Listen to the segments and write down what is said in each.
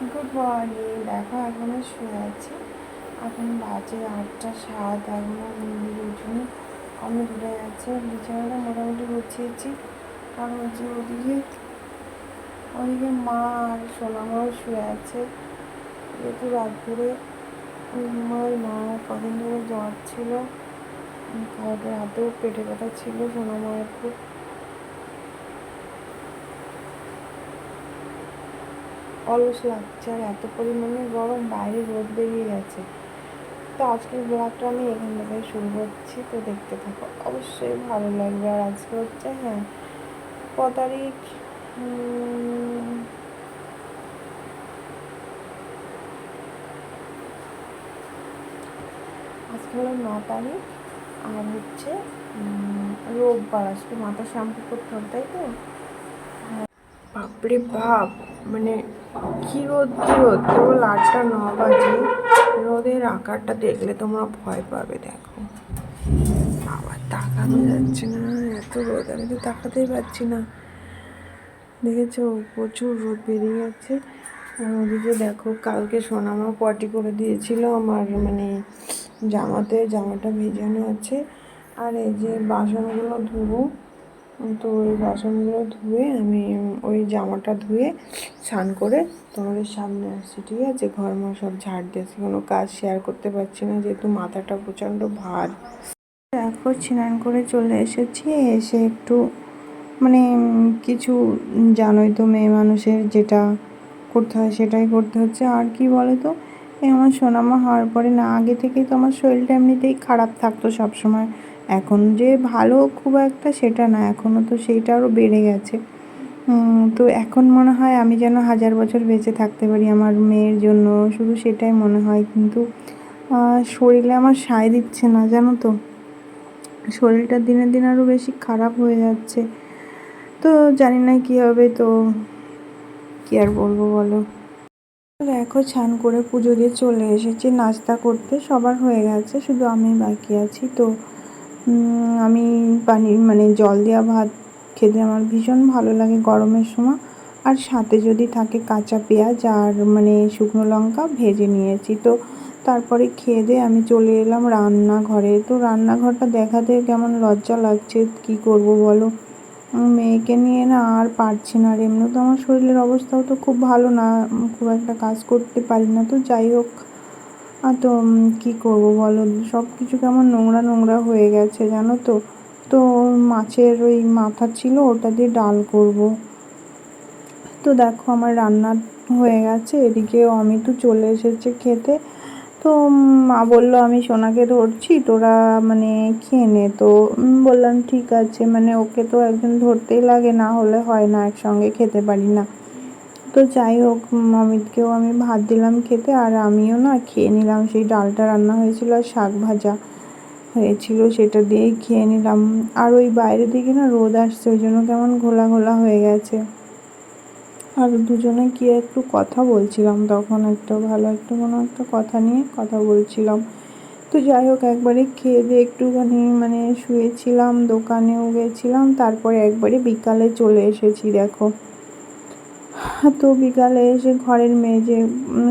Good morning দেখো, এখনও শুয়ে আছি। এখন বাজে আটটা সাত, এখনও ঘুমিয়ে উঠিনি। আমি ঘুরে গেছে বিছানাটা মোটামুটি গুছিয়েছি। আর হচ্ছে ওদিকে ওদিকে মা আর সোনামাও শুয়ে আছে। যেহেতু রাত ধরে ঘুমাই মা কদিন ধরে জ্বর ছিল। কালকে রাতেও পেটে ব্যথা ছিল সোনামায়ের খুব অলস লাগছে আর এত পরিমাণে গরম, বাইরে রোদ বেরিয়ে গেছে। তো আজকের ব্লগটা আমি এখান থেকে শুরু করছি। তো দেখতে থাকো, অবশ্যই ভালো লাগবে। আর আজকে হচ্ছে হ্যাঁ ক তারিখ? আজকে হলো ন তারিখ। আর হচ্ছে রোববার। আজকে মাথা শ্যাম্পু করতে হবে, তাই তো? বাপরে বাপ মানে কি রোদ কি রোদ? কেবল আটটা ন বাজে। রোদের আকারটা দেখলে তোমরা ভয় পাবে, দেখো। আবার তাকানো যাচ্ছে না। এত রোদ, আমি তো তাকাতেই পারছি না। দেখেছ, প্রচুর রোদ বেরিয়ে গেছে। আর ওদিকে দেখো, কালকে সোনামা পটি করে দিয়েছিল আমার মানে জামাতে, জামাটা ভেজানো আছে। আর এই যে বাসনগুলো ধুবো তো ওই বাসনগুলো ধুয়ে আমি ওই জামাটা ধুয়ে স্নান করে তোমাদের সামনে আসছি, ঠিক আছে? ঘর মা সব ঝাড় দিয়েছি কোনো কাজ শেয়ার করতে পারছি না, যেহেতু মাথাটা প্রচণ্ড ভার। দেখো, স্নান করে চলে এসেছি। এসে একটু মানে কিছু জানোই তো মেয়ে মানুষের যেটা করতে হয়, সেটাই করতে হচ্ছে। আর কি বলো তো এই আমার সোনামা হওয়ার পরে না, আগে থেকেই তো আমার শরীরটা এমনিতেই খারাপ থাকতো সবসময়। এখন যে ভালো খুব একটা সেটা না এখনও তো সেইটা আরও বেড়ে গেছে। তো এখন মনে হয় আমি যেন হাজার বছর বেঁচে থাকতে পারি আমার মেয়ের জন্য, শুধু সেটাই মনে হয়। কিন্তু শরীরে আমার সায় দিচ্ছে না, জানো তো? শরীরটা দিনে দিন আরও বেশি খারাপ হয়ে যাচ্ছে। তো জানি না কী হবে, তো কী আর বলব বলো? দেখো ছান করে পুজো দিয়ে চলে এসেছি, নাস্তা করতে সবার হয়ে গেছে, শুধু আমি বাকি আছি, তো আমি পানি মানে জল দেওয়া ভাত খেতে আমার ভীষণ ভালো লাগে গরমের সময়। আর সাথে যদি থাকে কাঁচা পেঁয়াজ আর মানে শুকনো লঙ্কা ভেজে নিয়েছি। তো তারপরে খেয়ে দিয়ে আমি চলে এলাম রান্নাঘরে। তো রান্নাঘরটা দেখাতে কেমন লজ্জা লাগছে, কি করব বলো? মেয়েকে নিয়ে না আর পারছি না আর এমনি তো আমার শরীরের অবস্থাও তো খুব ভালো না খুব একটা কাজ করতে পারি না। তো যাই হোক তো কী করব বলো? সব কিছু কেমন নোংরা নোংরা হয়ে গেছে, জানো তো? তো মাছের ওই মাথা ছিল, ওটা দিয়ে ডাল করব। তো দেখো, আমার রান্না হয়ে গেছে, এদিকে তো চলে এসেছে খেতে। তো মা বলল, আমি সোনাকে ধরছি, তোরা মানে খেয়ে নে। তো বললাম, ঠিক আছে। মানে ওকে তো একজন ধরতেই লাগে, না হলে হয় না, একসঙ্গে খেতে পারি না। তো যাই হোক অমিতকেও আমি ভাত দিলাম খেতে আর আমিও না খেয়ে নিলাম। সেই ডালটা রান্না হয়েছিল আর শাক ভাজা হয়েছিল, সেটা দিয়েই খেয়ে নিলাম। আর ওই বাইরের দিকে না রোদ আসছে, ওই জন্য কেমন ঘোলা ঘোলা হয়ে গেছে। আর দুজনে কি একটু কথা বলছিলাম, তখন একটা ভালো একটা কোনো একটা কথা নিয়ে কথা বলছিলাম। তো যাই হোক, একবারে খেয়ে দিয়ে একটুখানি মানে শুয়েছিলাম, দোকানেও গেছিলাম, তারপরে একবারে বিকালে চলে এসেছি, দেখো। তো বিকালে এসে ঘরের মেঝে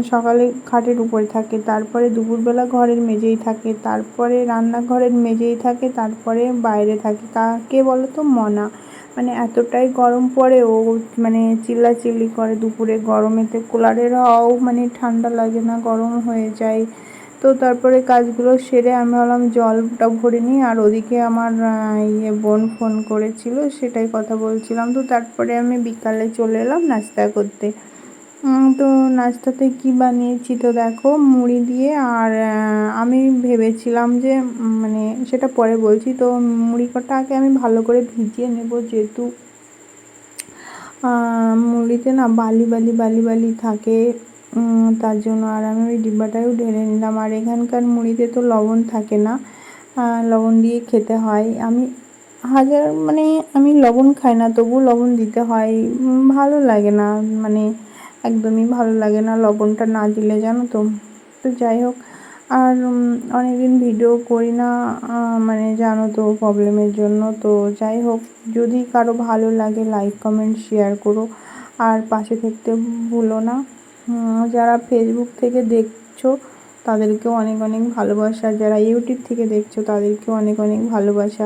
সকালে খাটের উপরে থাকে, তারপরে দুপুরবেলা ঘরের মেজেই থাকে, তারপরে রান্নাঘরের মেজেই থাকে, তারপরে বাইরে থাকে। কাকে বলো তো মনা। মানে এতটাই গরম পড়ে, ও মানে চিল্লাচিল্লি করে দুপুরে। গরমেতে কুলারের হাওয়াও মানে ঠান্ডা লাগে না, গরম হয়ে যায়। তো তারপরে কাজগুলো সেরে আমি ভাবলাম জলটা ভরে নিই। আর ওদিকে আমার ইয়ে বোন ফোন করেছিল, সেটাই কথা বলছিলাম। তো তারপরে আমি বিকালে চলে এলাম নাস্তা করতে। তো নাস্তাতে কি বানিয়েছি তো দেখো, মুড়ি দিয়ে। আর আমি ভেবেছিলাম যে মানে সেটা পরে বলছি, তো মুড়ি কটা আগে আমি ভালো করে ভিজিয়ে নেব যেহেতু মুড়িতে না বালি বালি বালি বালি থাকে। তার জন্য আর আমি ওই ডিব্বাটাও ঢেলে নিলাম। আর এখানকার মুড়িতে তো লবণ থাকে না লবণ দিয়ে খেতে হয়। আমি হাজার মানে আমি লবণ খাই না তবু লবণ দিতে হয়। ভালো লাগে না মানে একদমই ভালো লাগে না লবণটা না দিলে, জানো তো। তো যাই হোক, আর অনেকদিন ভিডিও করি না মানে জানো তো, প্রবলেমের জন্য। তো যাই হোক, যদি কারও ভালো লাগে লাইক কমেন্ট শেয়ার করো। আর পাশে থাকতে ভুলো না। যারা ফেসবুক থেকে দেখছ তাদেরকেও অনেক অনেক ভালোবাসা। যারা ইউটিউব থেকে দেখছ তাদেরকেও অনেক অনেক ভালোবাসা।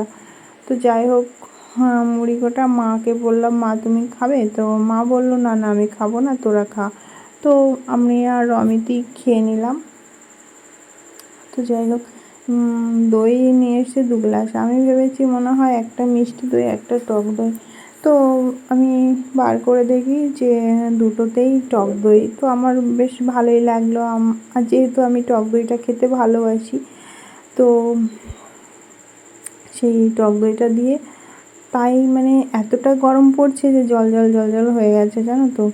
তো যাই হোক হ্যাঁ, মুড়ি গোটা মাকে বললাম মা তুমি খাবে? তো মা বলল না না আমি খাব না তোরা খা। তো আমি আর অমিতই খেয়ে নিলাম। তো যাই হোক দই নিয়ে এসে দু গ্লাস। আমি ভেবেছি মনে হয় একটা মিষ্টি দই একটা টক দই। তো আমি বার করে দেখি যে দুটোতেই টক দই। তো আমার বেশ ভালোই লাগল। আর যেহেতু আমি টক দইটা খেতে ভালোবাসি, তো সেই টক দইটা দিয়ে তাই মানে এতটা গরম পড়ছে যে জল জল জল জল হয়ে গেছে, জানো তো।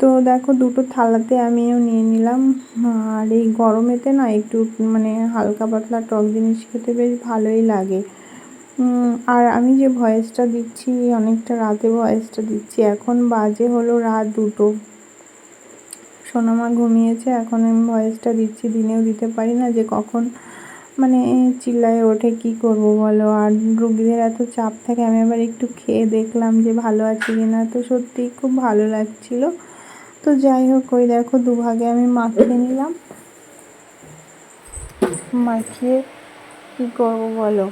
তো দেখো দুটো থালাতে আমিও নিয়ে নিলাম। আর এই গরমেতে না একটু মানে হালকা পাতলা টক জিনিস খেতে বেশ ভালোই লাগে। আর আমি যে ভয়েসটা দিচ্ছি, অনেকটা রাতে ভয়েসটা দিচ্ছি। এখন বাজে হলো রাত দুটো। সোনামা ঘুমিয়েছে, এখন আমি ভয়েসটা দিচ্ছি। দিনেও দিতে পারি না যে কখন মানে চিল্লায় ওঠে, কি করব বলো? আর রুগীদের এত চাপ থাকে, আমি আবার একটু খেয়ে দেখলাম যে ভালো আছে কি না। তো সত্যিই খুব ভালো লাগছিল। তো যাই হোক, ওই দেখো দুভাগে আমি মাখিয়ে নিলাম। মাখিয়ে কী করব বলো?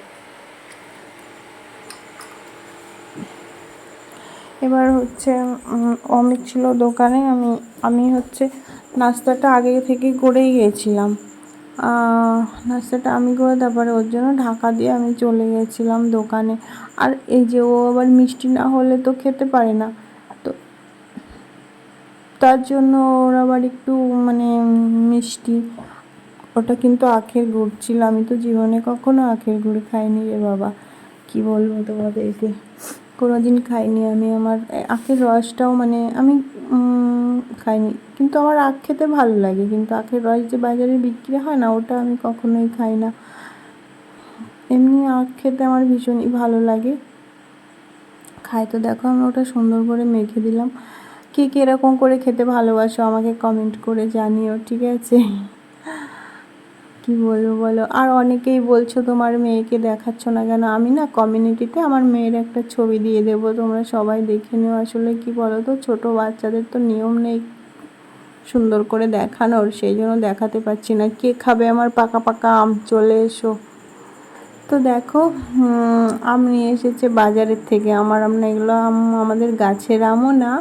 এবার হচ্ছে অমিত ছিল দোকানে, আমি আমি হচ্ছে নাস্তাটা আগে থেকে করেই গিয়েছিলাম নাস্তাটা আমি করে তারপরে ওর জন্য ঢাকা দিয়ে আমি চলে গেছিলাম দোকানে। আর এই যে ও আবার মিষ্টি না হলে তো খেতে পারে না। তো তার জন্য ওর আবার একটু মানে মিষ্টি, ওটা কিন্তু আখের গুড় ছিল। আমি তো জীবনে কখনো আখের গুড় খাইনি রে বাবা। কি বলব তোমাদেরকে? কোনোদিন খাইনি আমি, আমার আখের রসটাও মানে আমি খাইনি। কিন্তু আমার আখ খেতে ভালো লাগে, কিন্তু আখের রস যে বাজারে বিক্রি হয় না, ওটা আমি কখনোই খাই না। এমনি আখ খেতে আমার ভীষণই ভালো লাগে। খাই তো, দেখো আমি ওটা সুন্দর করে মেখে দিলাম। কে কে এরকম করে খেতে ভালোবাসো আমাকে কমেন্ট করে জানিও, ঠিক আছে? কি বলব বলো? আর অনেকেই বলছো তোমার মেয়েকে দেখাচ্ছ না কেন? আমি না কমিউনিটিতে আমার মেয়ের একটা ছবি দিয়ে দেবো, তোমরা সবাই দেখে নিও। আসলে কি বলো তো ছোটো বাচ্চাদের তো নিয়ম নেই সুন্দর করে দেখানোর, সেই জন্য দেখাতে পারছি না। কে খাবে আমার পাকা পাকা আম? চলে এসো। তো দেখো আম নিয়ে এসেছে বাজারের থেকে। আমার আম না, এগুলো আম আমাদের গাছের আমও না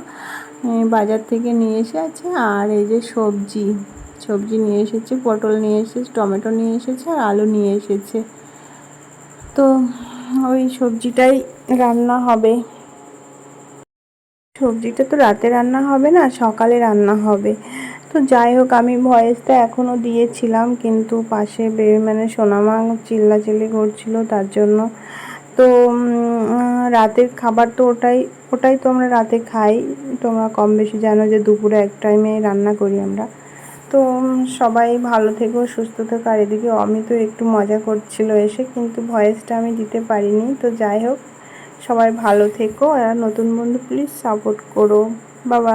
বাজার থেকে নিয়ে এসেছে আর এই যে সবজি। সবজি নিয়ে এসেছে, পটল নিয়ে এসেছে, টমেটো নিয়ে এসেছে আর আলু নিয়ে এসেছে। তো ওই সবজিটাই রান্না হবে। সবজিটা তো রাতে রান্না হবে না, সকালে রান্না হবে। তো যাই হোক, আমি ভয়েসটা এখনও দিয়েছিলাম, কিন্তু পাশে মানে সোনামা চিল্লাচিল্লি করছিল তার জন্য। তো রাতের খাবার তো ওটাই ওটাই তো আমরা রাতে খাই। তোমরা কম বেশি জানো যে দুপুরে এক টাইমে রান্না করি আমরা। তো সবাই ভালো থেকো, সুস্থ থেকো। আর এদিকে অমিতও একটু মজা করছিল এসে, কিন্তু ভয়েসটা আমি দিতে পারিনি। তো যাই হোক, সবাই ভালো থেকো, আর নতুন বন্ধু প্লিজ সাপোর্ট করো। বাবা